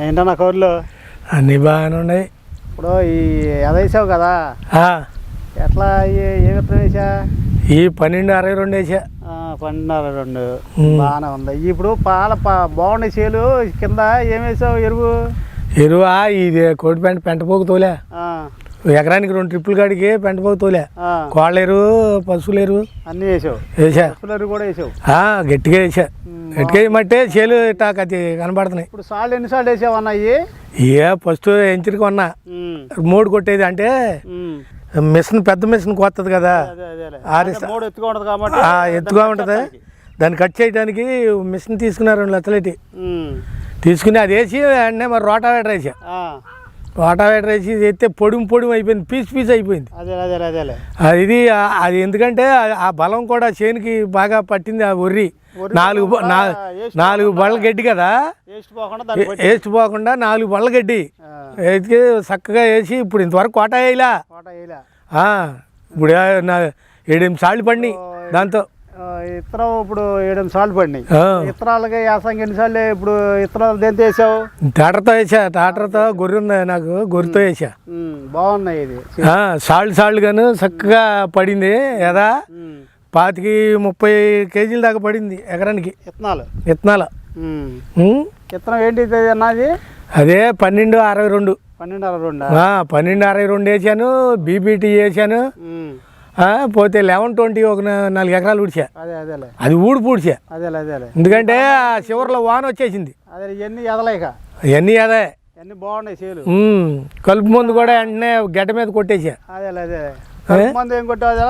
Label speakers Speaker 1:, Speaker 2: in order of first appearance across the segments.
Speaker 1: ఏంటన్నా కౌర్లు
Speaker 2: అన్నీ బాగానే ఉన్నాయి.
Speaker 1: ఇప్పుడు ఈ ఎదవేసావు కదా?
Speaker 2: ఆ,
Speaker 1: ఎట్లా ఏ విత్తనం వేసా?
Speaker 2: ఈ పన్నెండు అరవై రెండు వేసా.
Speaker 1: ఆ, పన్నెండున్నర రెండు. బాగానే ఉంది. ఇప్పుడు పాల పా- బాగున్నాయి చేలు. కింద ఏం వేసావు ఎరువు?
Speaker 2: ఎరువా? ఇది కోటి పెంట పెంటపోకు తోలే. ఎకరానికి రెండు ట్రిప్పులు కాడికి పెంటపోకు తోలే. కోళ్ళ ఎరువు పశువుల ఎరువు.
Speaker 1: అన్నీ వేసావు.
Speaker 2: వేసా.
Speaker 1: పసుపుల ఎరువు కూడా వేసావు.
Speaker 2: గట్టిగా వేసా. వేయమంటే చేలు ఇట్టా కత్తి కనబడుతున్నాయి.
Speaker 1: ఇప్పుడు సార్లు ఎన్నిసార్లు వేసావు అన్న ఇవి
Speaker 2: ఏ ఫస్ట్ ఎంచురికి కొన్నా. మూడు కొట్టేది అంటే. మిషన్ పెద్ద మిషన్ కొత్తది కదా.
Speaker 1: అదే అదేలే
Speaker 2: ఆరు
Speaker 1: అంటే మూడు ఎత్తుగా ఉంటుంది కాబట్టి
Speaker 2: ఆ, ఎత్తుగా ఉంటుంది. దాన్ని కట్ చేయడానికి మిషన్ తీసుకున్నారు రెండు లక్షలటి తీసుకుని అది వేసి వెంటనే మరి రోటావేటర్ వేసా. రోటావేటర్ వేసి ఎత్తే పొడుము పొడుము అయిపోయింది పీస్ పీస్ అయిపోయింది. అది ఇది అది ఎందుకంటే ఆ- బలం కూడా చేనుకి బాగా పట్టింది ఆ ఒర్రి. నాలుగు నాలుగు బళ్ళ గడ్డి కదా?
Speaker 1: వేస్ట్ పోకుండా
Speaker 2: నాలుగు బళ్ళ గడ్డి. చక్కగా వేసి ఇప్పుడు ఇంతవరకు కోట వేయలా. ఇప్పుడు ఏడెనిమిది సార్లు పడినాయి దాంతో.
Speaker 1: ఇత్తనం ఇప్పుడు ఏడు సార్లు పడినాయి. ఇత్తనాలకి యాసంగి ఎన్నిసార్లు ఇప్పుడు ఇత్తనాలు దేంతో వేసావు?
Speaker 2: టాటర్తో వేసా టాటర్తో గొర్రె ఉంది నాకు గొర్రెతో వేసా.
Speaker 1: బాగున్నాయి ఇది.
Speaker 2: సాళ్ళు సాళ్ళు గాను చక్కగా పడింది ఎదా
Speaker 1: ఉమ్,
Speaker 2: పాతికి ముప్పై కేజీల దాకా పడింది ఎకరానికి.
Speaker 1: ఇత్తనాలు. ఉమ్, ఇత్తనం ఏంటి అన్నది
Speaker 2: అదే? పన్నెండు అరవై రెండు.
Speaker 1: పన్నెండు అరవై రెండు
Speaker 2: పన్నెండు అరవై రెండు వేసాను బీబీటీ వేసాను. పోతే లెవెన్ ట్వంటీ ఒక నాలుగు ఎకరాలు ఊడ్చా.
Speaker 1: అదే
Speaker 2: ఊడి పూడ్చా. ఎందుకంటే ఆ చివరిలో వాన వచ్చేసింది.
Speaker 1: ఎదలేక
Speaker 2: అవన్నీ అదే
Speaker 1: ఇవన్నీ బాగున్నాయి చేలు.
Speaker 2: ఉమ్, కలుపు మందు కూడా వెంటనే గడ్డ మీద కొట్టేసా.
Speaker 1: మందు ఏం కొట్టావు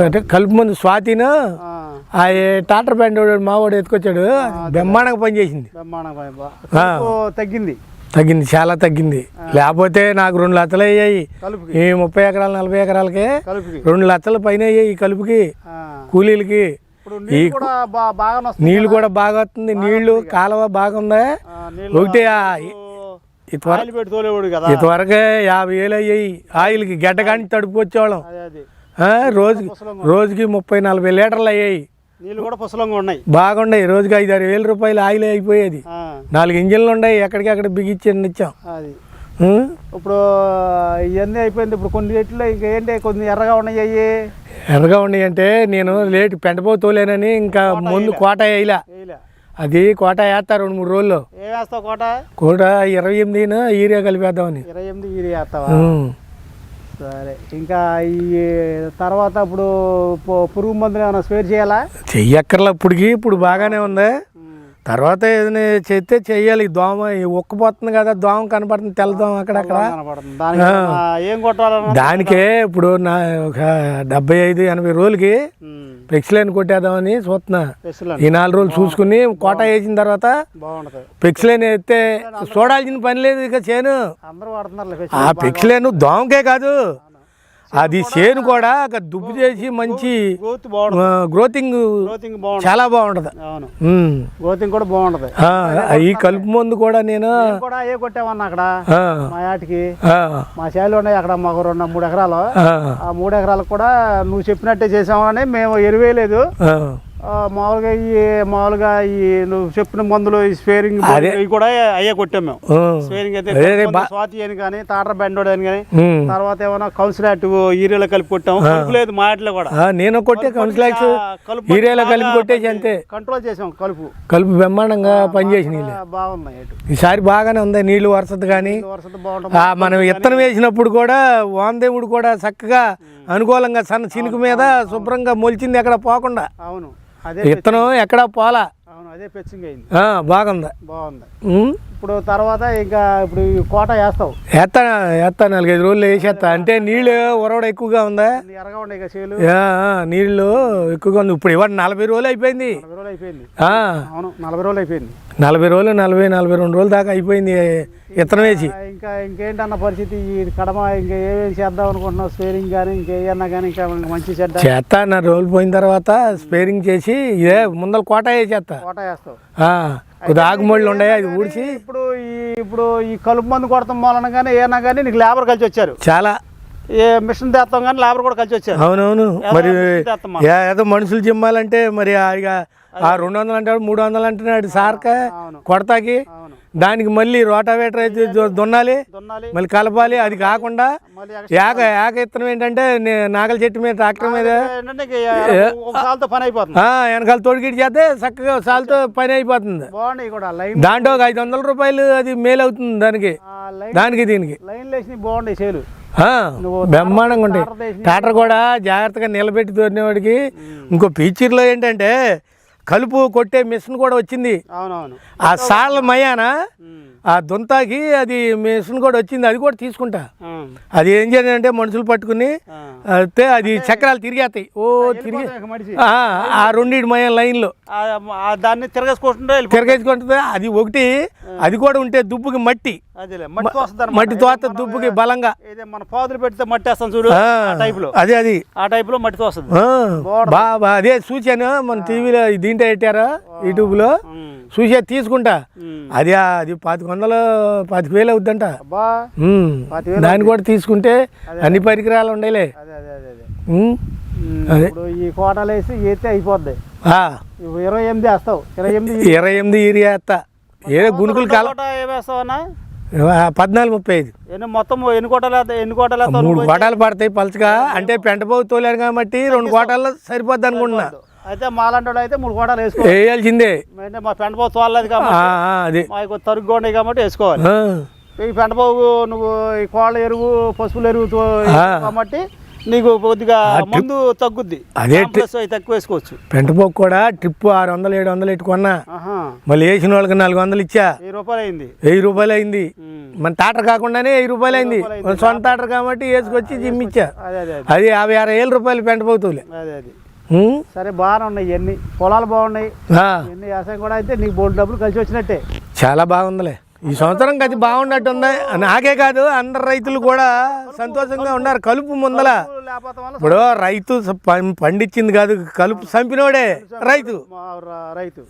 Speaker 2: అంటే కలుపు మందు స్వాతిను ఆ. టాటర్ బ్యాండ్ మావాడు ఎత్తుకొచ్చాడు. బ్రహ్మాండంగా పనిచేసింది.
Speaker 1: తగ్గింది.
Speaker 2: తగ్గింది చాలా తగ్గింది. లేకపోతే నాకు రెండు లక్షలు అయ్యాయి. ఈ ముప్పై ఎకరాలు నలభై ఎకరాలకి రెండు లక్షల పైన అయ్యాయి ఈ కలుపుకి. కూలీలకి.
Speaker 1: వస్తుంది నీళ్ళు కూడా
Speaker 2: బాగా వస్తుంది. నీళ్ళు కాలువ బాగుందా? ఒకటి ఇటువరకే యాభై వేలు అయ్యాయి. ఆయిల్కి గడ్డ కానీ తడుపుకొచ్చేవాళ్ళం. రోజుకి రోజుకి ముప్పై నలభై లీటర్లు అయ్యాయి.
Speaker 1: నీళ్ళు కూడా పుసలంగా ఉన్నాయి.
Speaker 2: బాగుండయి. రోజుకి ఐదు ఆరు వేల రూపాయలు ఆయిల్ అయిపోయేది. నాలుగు ఇంజిన్లు ఉన్నాయి. ఎక్కడికక్కడ బిగించి ఇచ్చాం.
Speaker 1: అది? ఇప్పుడు ఇవన్నీ అయిపోయింది. ఇప్పుడు కొన్ని రేట్లు ఇంకా ఏంటి? కొన్ని ఎర్రగా ఉన్నాయి అయ్యి.
Speaker 2: ఎర్రగా ఉన్నాయి అంటే నేను లేట్ పెంటపోతోలేనని ఇంకా ముందు కోట వేయలా. అది కోట వేస్తా రెండు మూడు రోజుల్లో.
Speaker 1: కోట?
Speaker 2: కోట ఇరవై ఎనిమిదిన ఈరియా కలిపేద్దామని.
Speaker 1: ఇరవై ఎనిమిది ఈరి వేస్తావా. సరే ఇంకా ఈ తర్వాత ఇప్పుడు పు- పురుగు మందులు ఏమైనా స్ప్రే చేయాలా?
Speaker 2: చెయ్యక్కర్లా ఇప్పటికి ఇప్పుడు బాగానే ఉంది. తర్వాత ఏదైనా చేస్తే చెయ్యాలి. ఈ దోమ ఉక్కపోతుంది కదా దోమ కనపడుతుంది తెల్ల దోమ అక్కడక్కడ
Speaker 1: దానికి
Speaker 2: ఇప్పుడు నా ఒక డెబ్బై ఐదు ఎనభై రోజులకి పెక్సిలైన్ కొట్టేద్దామని చూస్తున్నా. ఈ నాలుగు రోజులు చూసుకుని కోట వేసిన తర్వాత
Speaker 1: బాగుంటుంది.
Speaker 2: పెక్సిలైన్ వేస్తే చూడాల్సిన పని లేదు ఇక చేను. ఆ పెక్సిలైన్ దోమకే కాదు. అది చేను కూడా దుబ్బు చేసి మంచి గ్రోతింగ్
Speaker 1: గ్రోతింగ్ బాగుంటుంది.
Speaker 2: చాలా బాగుంటుంది.
Speaker 1: గ్రోతింగ్ కూడా బాగుంటుంది.
Speaker 2: ఈ కలుపు మందు కూడా నేను
Speaker 1: కూడా ఏ కొట్టామన్నా అక్కడ? మా యాటికి. మా చేలు ఉన్నాయి అక్కడ మాకు రెండు మూడు ఎకరాలు.
Speaker 2: ఆ,
Speaker 1: మూడు ఎకరాలకు కూడా నువ్వు చెప్పినట్టే చేసామని మేము ఎరువేయలేదు. మామూలుగా ఈ మామూలుగా ఈ నువ్వు చెప్పిన మందులు ఈ స్పేరింగ్ ఇవి కూడా అయ్యే కొట్టాం మేము. స్పేరింగ్ అయితే స్వాతి అని కానీ తాటర్ బెండోడ్ అని కానీ. తర్వాత ఏమైనా కౌన్సిలేట్ ఈరియాలో కలిపి కొట్టాము కలుపు లేదు మా ఇంట్లో కూడా.
Speaker 2: నేను కొట్టే కౌన్సిలాక్స్
Speaker 1: కలుపు
Speaker 2: హీరేలో కలిపి కొట్టేసి అంతే.
Speaker 1: కంట్రోల్ చేసాం కలుపు.
Speaker 2: కలుపు బ్రహ్మాండంగా పనిచేసి నీళ్ళు
Speaker 1: ఆ, బాగున్నాయి
Speaker 2: ఈసారి బాగానే ఉంది నీళ్ళు వరుసది కానీ. మనం విత్తనం వేసినప్పుడు కూడా వానదేవుడు కూడా చక్కగా అనుకూలంగా సన్న చినుకు మీద శుభ్రంగా మొలిచింది ఎక్కడ పోకుండా.
Speaker 1: అవును.
Speaker 2: విత్తనం ఎక్కడ పోలా?
Speaker 1: అవును అదే పెచ్చింగ్ అయింది.
Speaker 2: ఆ, బాగుంది.
Speaker 1: బాగుంది. ఇప్పుడు తర్వాత ఇంకా ఇప్పుడు కోట వేస్తావు.
Speaker 2: ఎత్తా ఎత్తా నాలుగైదు రోజులు వేసేస్తా అంటే నీళ్ళు ఉరవడ ఎక్కువగా ఉందా?
Speaker 1: ఎర్రగా ఉన్నాయి చేలు.
Speaker 2: నీళ్ళు ఎక్కువగా ఉంది. ఇప్పుడు ఇవాళ నలభై రోజులు అయిపోయింది.
Speaker 1: నలభై రోజులు అయిపోయింది. అవును నలభై రోజులు అయిపోయింది.
Speaker 2: నలభై రోజులు నలభై నలభై రెండు రోజుల దాకా అయిపోయింది విత్తనం వేసి.
Speaker 1: ఇంకా ఇంకేంటన్న పరిస్థితి? ఈ కడమ ఇంకా ఏమేమి చేద్దాం అనుకుంటున్నావు? స్పేరింగ్ కానీ ఇంకేమన్నా కానీ ఇంకా మంచి చెడ్డ
Speaker 2: చేస్తా నా రోజులు పోయిన తర్వాత స్పేరింగ్ చేసి ఇదే ముందర కోట వేసేస్తా.
Speaker 1: కోట వేస్తావు.
Speaker 2: ఆకుమళ్ళు ఉన్నాయి అది ఊడ్చి.
Speaker 1: ఇప్పుడు ఈ ఇప్పుడు ఈ కలుపు మందు కొడతాం మూలన కానీ ఏమన్నా కానీ నీకు లేబర్ కలిసి వచ్చారు.
Speaker 2: చాలా
Speaker 1: ఏ మిషన్ తెస్తాం కానీ లేబర్ కూడా కలిసి వచ్చారు.
Speaker 2: అవునవును. మరి ఏదో మనుషులు జిమ్మాలంటే మరి ఆ ఇక ఆ రెండు వందలు అంటాడు మూడు వందలు అంటున్నాడు సార్క కొడతాకి. దానికి మళ్ళీ రోటావేటర్ అయితే దున్నాలి.
Speaker 1: దున్నాలి.
Speaker 2: మళ్ళీ కలపాలి. అది కాకుండా ఏక ఏక ఇత్తనం ఏంటంటే నాగల చెట్టు మీద ట్రాక్టర్ మీద వెనకాల తోడుగిడి చేస్తే చక్కగా సాల్తో పని అయిపోతుంది. దాంట్లో ఒక ఐదు వందల రూపాయలు అది మేలు అవుతుంది దానికి దానికి. దీనికి
Speaker 1: లైన్ లేసి
Speaker 2: ఆ, బ్రహ్మాండంగా ఉంటాయి. టాటర్ కూడా జాగ్రత్తగా నిలబెట్టి తోడినవాడికి ఇంకో ఫీచర్లో ఏంటంటే కలుపు కొట్టే మిషన్ కూడా వచ్చింది. ఆ సాళ్ళ మయాన. ఆ దుంతాకి అది మిషన్ కూడా వచ్చింది. అది కూడా తీసుకుంటా. అది ఏం చేయాలంటే మనుషులు పట్టుకుని. అయితే అది చక్రాలు తిరిగేస్తాయి. ఓ తిరిగి ఆ, రెండింటి మయం లైన్లో.
Speaker 1: దాన్ని తిరగేసుకుంటుంటే
Speaker 2: తిరగేసుకుంటుంది అది ఒకటి అది కూడా ఉంటే దుబ్బుకి మట్టి.
Speaker 1: అదేలే మట్టి వస్తుంది
Speaker 2: మట్టి తోత దుబ్బుకి బలంగా.
Speaker 1: ఇదే మన పాదులు పెడితే మట్టి వేస్తాం చూడు టైప్లో
Speaker 2: అదే అది.
Speaker 1: ఆ టైప్లో మట్టి వస్తుంది
Speaker 2: ఆ, బా బా అదే చూశాను మన టీవీలో దీంట్లో పెట్టారా యూట్యూబ్లో? చూసే తీసుకుంటా. అది అది పాతిక వందలు పాతిక వేలు అవుద్దంట. దాన్ని కూడా తీసుకుంటే అన్ని పరికరాలు ఉండేలే.
Speaker 1: ఇప్పుడు ఈ కోటలు వేసి ఈతే అయిపోద్ది. ఇరవై ఎనిమిది వేస్తావు. ఇరవై ఎనిమిది
Speaker 2: ఇరవై ఎనిమిది ఏరియా ఎత్తా ఏదో గునుకులు కాలం.
Speaker 1: ఏమేస్తావన్నా
Speaker 2: పద్నాలుగు ముప్పై ఐదు.
Speaker 1: మొత్తం ఎన్ని కోటలు? ఎన్ని కోటలు
Speaker 2: మూడు? కోటాలు పడతాయి పలుచగా. అంటే పెంట పోగు తోలాను కాబట్టి రెండు కోటాల్లో సరిపోద్ది అనుకుంటున్నా.
Speaker 1: అయితే మాలంటోడు అయితే మూడు కోటలు వేసుకో
Speaker 2: వేయాల్సిందే.
Speaker 1: మా పెంట పోగు తోలలేదు కాబట్టి
Speaker 2: ఆ, అది.
Speaker 1: మాకు తరుగ్గా ఉన్నాయి కాబట్టి వేసుకోవాలి. ఈ పెంట పోగు నువ్వు ఈ కోళ్ళ ఎరువు పశువుల ఎరువు. కాబట్టి నీకు కొద్దిగా మందు తగ్గుద్ది.
Speaker 2: అదే
Speaker 1: తక్కువ వేసుకోవచ్చు.
Speaker 2: పెంట పోగు కూడా ట్రిప్ ఆరు వందలు ఏడు వందలు ఎట్టుకున్నా
Speaker 1: ఆహా.
Speaker 2: మళ్ళీ వేసిన వాళ్ళకి నాలుగు వందలు ఇచ్చా.
Speaker 1: వెయ్యి రూపాయలు అయింది.
Speaker 2: వెయ్యి రూపాయలు అయింది. మన టాటర్ కాకుండానే వెయ్యి రూపాయలు అయింది. మన సొంత టాటర్ కాబట్టి వేసుకొచ్చి జిమ్ ఇచ్చా.
Speaker 1: అదే
Speaker 2: యాభై అరవై వేల రూపాయలు పెంట పోతులే
Speaker 1: సరే బాగానే ఉన్నాయి ఇవన్నీ పొలాలు బాగున్నాయి. ఇవన్నీ వ్యవసాయం కూడా అయితే నీకు బోల్డ్ డబ్బులు కలిసి వచ్చినట్టే.
Speaker 2: చాలా బాగుందిలే. ఈ సంవత్సరం గది బాగున్నట్టుంది. నాకే కాదు అందరు రైతులు కూడా సంతోషంగా ఉన్నారు. కలుపు ముందల. ఇప్పుడు రైతు పండించింది కాదు కలుపు చంపినోడే రైతు.
Speaker 1: రైతు.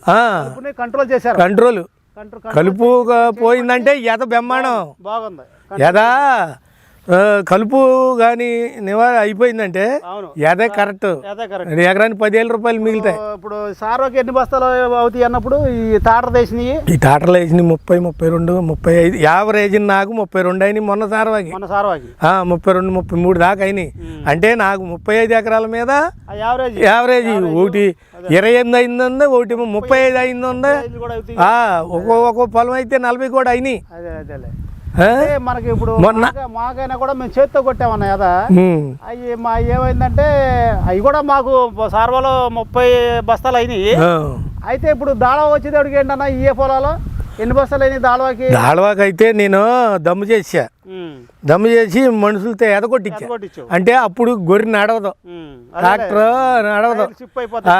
Speaker 1: కంట్రోల్ చేశారు.
Speaker 2: కంట్రోల్ కలుపు పోయిందంటే ఎద బెమ్మాణం
Speaker 1: బాగుంది.
Speaker 2: ఎదా కలుపు కానీ నివారణ అయిపోయిందంటే
Speaker 1: అవును.
Speaker 2: ఎదే కరెక్ట్.
Speaker 1: అదే కరెక్ట్.
Speaker 2: ఎకరానికి పదివేల రూపాయలు మిగులుతాయి.
Speaker 1: ఇప్పుడు సారోకి ఎన్ని బస్తాలు అవుతాయి అన్నప్పుడు ఈ తాటర తీసినవి
Speaker 2: ఈ టాటర్లు వేసిన ముప్పై ముప్పై రెండు ముప్పై ఐదు. యావరేజ్ నాకు ముప్పై రెండు అయినాయి మొన్న సారవాకి. ముప్పై రెండు ముప్పై మూడు దాకా అయినాయి. అంటే నాకు ముప్పై ఐదు ఎకరాల మీద
Speaker 1: యావరేజ్.
Speaker 2: యావరేజ్ ఒకటి ఇరవై ఎనిమిది అయింది ఒకటి ముప్పై ఐదు అయింది ఒక్కో ఒక్కో పొలం అయితే నలభై కూడా అయినాయి.
Speaker 1: మనకి ఇప్పుడు
Speaker 2: మొన్న-
Speaker 1: మాక- మాకైనా కూడా మేము చేత్తో కొట్టామన్న కదా. అవి మా ఏమైందంటే అవి కూడా మాకు సార్వాలో ముప్పై బస్తాలు అయినాయి. అయితే ఇప్పుడు దాళవ వచ్చేటప్పటికి ఏంటన్నా ఈ పొలాలు? ఎన్ని బస్తాలు అయినాయి దాళవాకి?
Speaker 2: దాళవాకి అయితే నేను దమ్ము చేసా దమ్ము చేసి మనుషులతో ఎదగొట్టించా.
Speaker 1: కొట్టించు
Speaker 2: అంటే అప్పుడు గొర్రె నడవదు. ట్రాక్టర్ నడవదు.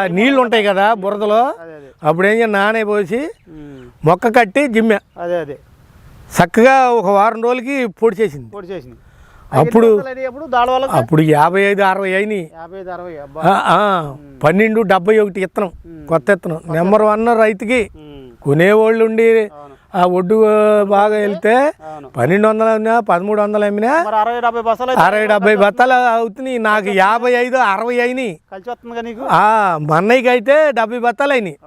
Speaker 2: నీళ్ళు ఉంటాయి కదా బురదలో. అప్పుడు ఏం నానే పోసి. మొక్క కట్టి జిమ్మె.
Speaker 1: అదే అదే.
Speaker 2: చక్కగా ఒక వారం రోజులకి పొడి చేసింది.
Speaker 1: పొడి చేసింది.
Speaker 2: అప్పుడు
Speaker 1: అప్పుడు
Speaker 2: యాభై ఐదు అరవై అయినాయి. పన్నెండు డెబ్బై ఒకటి ఇత్తనం కొత్త ఇత్తనం. నెంబర్ వన్ రైతుకి. కొనేవాళ్ళు ఉండి ఆ ఒడ్డు బాగా వెళ్తే పన్నెండు వందలు అమ్మినా పదమూడు వందలు అమ్మినా
Speaker 1: అరవై డెబ్బై బస్తాలు అయితే
Speaker 2: అరవై డెబ్బై బత్తాలు అవుతున్నాయి. నాకు యాభై ఐదు అరవై అయినాయి.
Speaker 1: కలిసి వస్తుందిగా నీకు?
Speaker 2: ఆ, మా అన్నయ్యకి అయితే డెబ్బై బత్తాలు అయినాయి?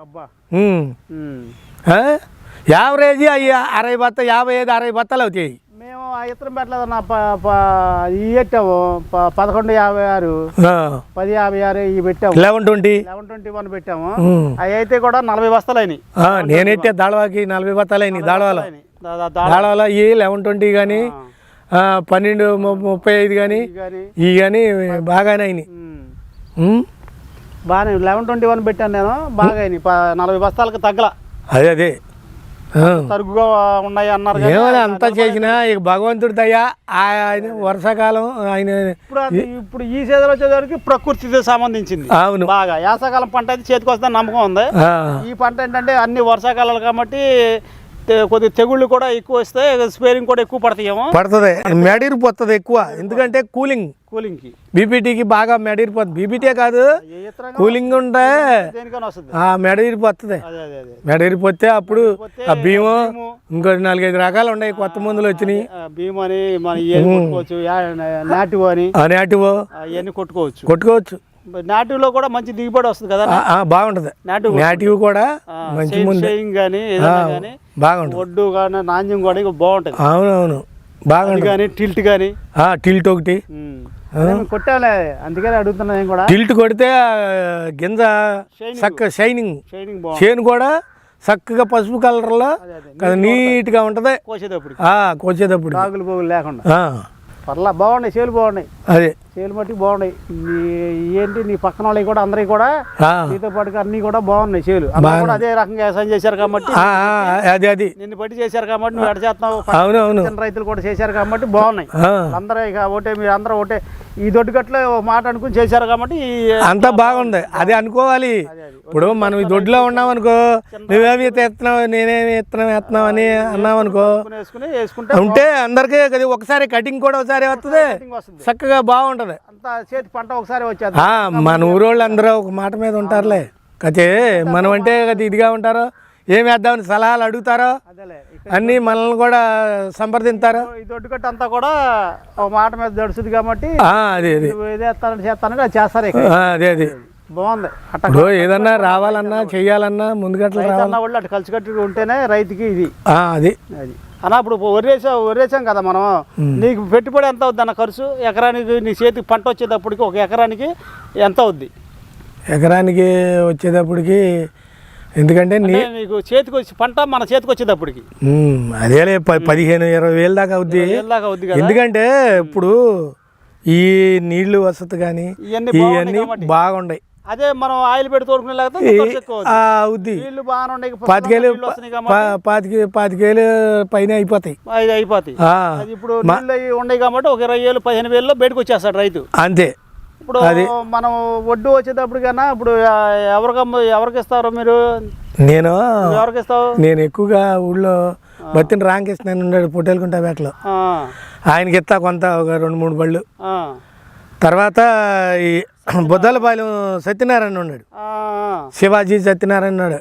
Speaker 2: యావరేజ్ అయ్యి అరవై బత్త యాభై ఐదు అరవై బత్తాలు అవుతాయి.
Speaker 1: మేము ఆ ఇత్తనం పెట్టలేదన్న ప- ప- ఇవి పెట్టాము ప- పదకొండు యాభై ఆరు పది యాభై ఆరు ఇవి పెట్టాము
Speaker 2: eleven twenty.
Speaker 1: Eleven twenty one పెట్టాము. అవి అయితే కూడా నలభై బస్తాలు అయినాయి.
Speaker 2: నేనైతే దాళవాకి నలభై బత్తాలు అయినాయి దాళవాలో.
Speaker 1: అయినాయి. దా- దా- దా-
Speaker 2: దాళవాలో ఈ లెవెన్ ట్వంటీ కానీ
Speaker 1: ఆ.
Speaker 2: పన్నెండు ముప్పై ఐదు కానీ
Speaker 1: ఇవి కానీ
Speaker 2: ఇవి బాగానే అయినాయి.
Speaker 1: బాగానే లెవెన్ ట్వంటీ వన్ పెట్టాను నేను బాగా అయినాయి. నలభై బస్తాలకు తగ్గల.
Speaker 2: అదే అదే.
Speaker 1: తరుగుగా ఉన్నాయి అన్నారు
Speaker 2: ఏమైనా అంతా చేసినా ఇక భగవంతుడి దయ ఆయన వర్షాకాలం ఆయన
Speaker 1: ఇప్పుడు ఈ సీజన్ వచ్చేసరికి ప్రకృతితో సంబంధించింది.
Speaker 2: అవును.
Speaker 1: బాగా. యాసకాలం పంట అయితే చేతికి వస్తుందని నమ్మకం ఉంది. ఈ పంట ఏంటంటే అన్ని వర్షాకాలాలు కాబట్టి కొద్దిగా తెగుళ్ళు కూడా ఎక్కువ వస్తే స్పేరింగ్ కూడా ఎక్కువ పడతాయేమో.
Speaker 2: పడుతుంది. మెడిరిపోతుంది ఎక్కువ. ఎందుకంటే కూలింగ్.
Speaker 1: కూలింగ్కి.
Speaker 2: బీపీటీకి బాగా మెడిరిపోతుంది బీపీటీ కాదు కూలింగ్ ఉంటే మెడిరిపోతుంది మెడిరిపోతే అప్పుడు ఆ భీము. ఇంకో నాలుగైదు రకాలు ఉన్నాయి కొత్త మందులు వచ్చినాయి.
Speaker 1: ఆ, భీమ్ అని మన ఇవన్నీ కొట్టుకోవచ్చు యా- నాటివ్ అని
Speaker 2: ఆ నాటివో.
Speaker 1: అవన్నీ కొట్టుకోవచ్చు.
Speaker 2: కొట్టుకోవచ్చు.
Speaker 1: నాటివ్లో కూడా మంచి దిగుబడి వస్తుంది కదా?
Speaker 2: బాగుంటుంది.
Speaker 1: నాటివ్
Speaker 2: నాటివ్ కూడా మంచి
Speaker 1: కానీ
Speaker 2: బాగుంటుంది.
Speaker 1: ఒడ్డు కానీ నాణ్యం కూడా ఇక బాగుంటుంది.
Speaker 2: అవునవును. బాగుంటుంది.
Speaker 1: కానీ టిల్ట్ కానీ
Speaker 2: ఆ, టిల్ట్ ఒకటి.
Speaker 1: కొట్టాలే అందుకనే అడుగుతున్నా నేను కూడా.
Speaker 2: టిల్ట్ కొడితే గింజ
Speaker 1: Shining.
Speaker 2: చక్క షైనింగ్.
Speaker 1: షైనింగ్
Speaker 2: చేను కూడా చక్కగా పసుపు కలర్లో నీట్గా ఉంటుంది.
Speaker 1: కోసేటప్పుడు.
Speaker 2: ఆ, కోసేటప్పుడు.
Speaker 1: లేకుండా.
Speaker 2: ఆ,
Speaker 1: పర్లా బాగున్నాయి చేలు బాగున్నాయి.
Speaker 2: అదే.
Speaker 1: చేలు మట్టి బాగున్నాయి. నీ ఏంటి నీ పక్కన వాళ్ళవి కూడా అందరికి కూడా నీతో పాటు అన్ని కూడా బాగున్నాయి చేలు. కూడా అదే రకంగా వ్యవసాయం చేశారు కాబట్టి
Speaker 2: అది అది.
Speaker 1: నిన్ను బట్టి చేశారు కాబట్టి నువ్వు చేస్తున్నావు
Speaker 2: అవును అవును.
Speaker 1: రైతులు కూడా చేశారు కాబట్టి బాగున్నాయి. అందరూ ఇక ఒకటే మీరు అందరూ ఒకటే. ఈ దొడ్డుగట్లో మాట అనుకుని చేశారు కాబట్టి
Speaker 2: అంతా బాగుంది. అది అనుకోవాలి. ఇప్పుడు మనం ఈ దొడ్లో ఉన్నాం అనుకో నువ్వేమి ఎత్తున్నావు నేనేమి ఎత్తనం ఎత్తున్నావు అని అన్నావు అనుకో ఉంటే అందరికీ అది ఒకసారి కటింగ్ కూడా ఒకసారి వస్తుంది. చక్కగా బాగుంటుంది.
Speaker 1: అంతా చేతి పంట ఒకసారి వచ్చేది.
Speaker 2: మన ఊరోళ్ళు అందరూ ఒక మాట మీద ఉంటారులే. కతే మనం అంటే కదా ఇదిగా ఉంటారో ఏం వేద్దామని సలహాలు అడుగుతారో అన్నీ మనల్ని కూడా సంప్రదింతారు.
Speaker 1: ఈ దొడ్డుగట్టు అంతా కూడా ఒక మాట మీద దడుస్తుంది కాబట్టి
Speaker 2: అదే అదే.
Speaker 1: చేస్తానంటే అది చేస్తారు
Speaker 2: అదే అదే.
Speaker 1: బాగుంది.
Speaker 2: ఇప్పుడు ఏదన్నా రావాలన్నా చెయ్యాలన్నా ముందుగట్ల
Speaker 1: రైతు
Speaker 2: రావాలి
Speaker 1: అన్న వాళ్ళు అటు కలిసికట్టుగా ఉంటేనే రైతుకి ఇది.
Speaker 2: అది.
Speaker 1: అది. అన్న ఇప్పుడు వరేసాం వరేసాం కదా మనం. నీకు పెట్టుబడి ఎంత అవుద్ది అన్న ఖర్చు? ఎకరానికి నీ చేతికి పంట వచ్చేటప్పటికి ఒక ఎకరానికి ఎంత అవుద్ది?
Speaker 2: ఎకరానికి వచ్చేటప్పటికి ఎందుకంటే
Speaker 1: నీకు చేతికి వచ్చి పంట మన చేతికి వచ్చేటప్పటికి.
Speaker 2: అదేలే పదిహేను ఇరవై వేలు దాకా అవుద్ది.
Speaker 1: ఏళ్ళదాకా అవుద్ది
Speaker 2: ఎందుకంటే ఇప్పుడు ఈ నీళ్ళు వసతి కానీ
Speaker 1: ఇవన్నీ.
Speaker 2: బాగుంటాయి
Speaker 1: అదే మనం ఆయిల్ పెట్టి తోడుకునే
Speaker 2: పాతికేలు పాతికి పాతికేలు పైన అయిపోతాయి.
Speaker 1: అయిపోతాయి. ఇప్పుడు ఉన్నాయి కాబట్టి ఒక ఇరవై వేలు పదిహేను వేలలో బయటకు వచ్చేస్తాడు రైతు.
Speaker 2: అంతే.
Speaker 1: ఇప్పుడు మనం ఒడ్డు వచ్చేటప్పుడు కన్నా ఇప్పుడు ఎవరికి ఎవరికి ఇస్తారు మీరు?
Speaker 2: నేను
Speaker 1: ఎవరికి ఇస్తావు?
Speaker 2: నేను ఎక్కువగా ఊళ్ళో బతిని రాంకృష్ణ అని ఉన్నాడు పొట్టేలుకుంటా వేటలో ఆయనకి ఇస్తా కొంత ఒక రెండు మూడు బళ్ళు. తర్వాత ఈ బుద్దలపాలెం సత్యనారాయణ ఉన్నాడు. శివాజీ సత్యనారాయణ ఉన్నాడు.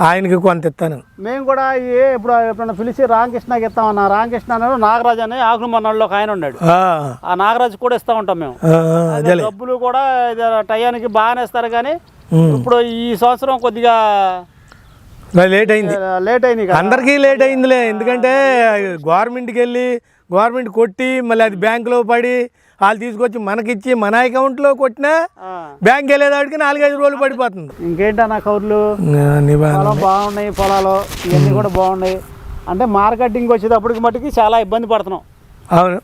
Speaker 2: ఆయనకి కొంత ఇస్తాను.
Speaker 1: మేము కూడా ఏ ఇప్పుడు ఎప్పుడైనా పిలిచి రామకృష్ణకి ఇస్తామన్నా రామకృష్ణ అన్నాడు నాగరాజు అని ఆకులు మన్నాళ్ళు ఒక ఆయన ఉన్నాడు.
Speaker 2: ఆ,
Speaker 1: నాగరాజు కూడా ఇస్తా ఉంటాం మేము. డబ్బులు కూడా ఇది టయానికి బాగానే ఇస్తారు కానీ. ఇప్పుడు ఈ సంవత్సరం కొద్దిగా
Speaker 2: లేట్ అయింది.
Speaker 1: లేట్ అయింది
Speaker 2: అందరికీ లేట్ అయిందిలే. ఎందుకంటే గవర్నమెంట్కి వెళ్ళి గవర్నమెంట్ కొట్టి మళ్ళీ అది బ్యాంకులో పడి వాళ్ళు తీసుకొచ్చి మనకిచ్చి మన అకౌంట్లో కొట్టినా. బ్యాంక్ వెళ్ళేదాడికి నాలుగైదు రోజులు పడిపోతుంది.
Speaker 1: ఇంకేంటన్నా కౌర్లు? పొలం బాగున్నాయి పొలాలు ఇవన్నీ కూడా బాగున్నాయి. అంటే మార్కెటింగ్ వచ్చేటప్పటికి మట్టుకి చాలా ఇబ్బంది పడుతున్నాం.
Speaker 2: అవును.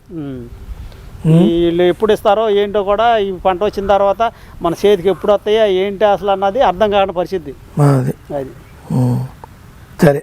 Speaker 1: వీళ్ళు ఎప్పుడు ఇస్తారో ఏంటో కూడా ఈ పంట వచ్చిన తర్వాత మన చేతికి ఎప్పుడు వస్తాయో ఏంటి అసలు అన్నది అర్థం కాని పరిస్థితి. అది.
Speaker 2: సరే.